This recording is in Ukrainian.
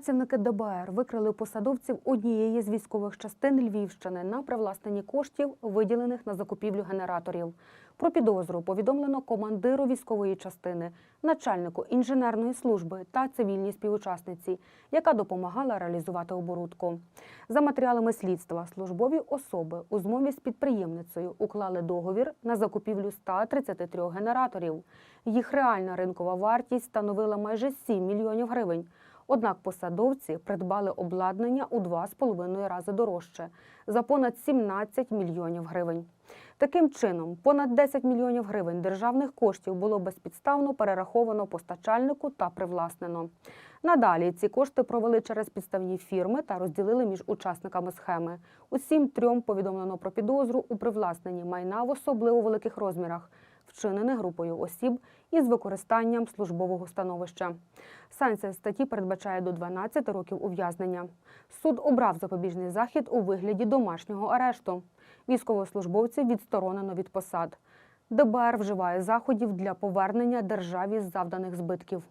Працівники ДБР викрили посадовців однієї з військових частин Львівщини на привласненні коштів, виділених на закупівлю генераторів. Про підозру повідомлено командиру військової частини, начальнику інженерної служби та цивільній співучасниці, яка допомагала реалізувати оборудку. За матеріалами слідства, службові особи у змові з підприємницею уклали договір на закупівлю 133 генераторів. Їх реальна ринкова вартість становила майже 7 мільйонів гривень. Однак посадовці придбали обладнання у 2,5 рази дорожче за понад 17 мільйонів гривень. Таким чином, понад 10 мільйонів гривень державних коштів було безпідставно перераховано постачальнику та привласнено. Надалі ці кошти провели через підставні фірми та розділили між учасниками схеми. Усім трьом повідомлено про підозру у привласненні майна в особливо великих розмірах, вчинене групою осіб із використанням службового становища. Санкція статті передбачає до 12 років ув'язнення. Суд обрав запобіжний захід у вигляді домашнього арешту. Військовослужбовців відсторонено від посад. ДБР вживає заходів для повернення державі завданих збитків.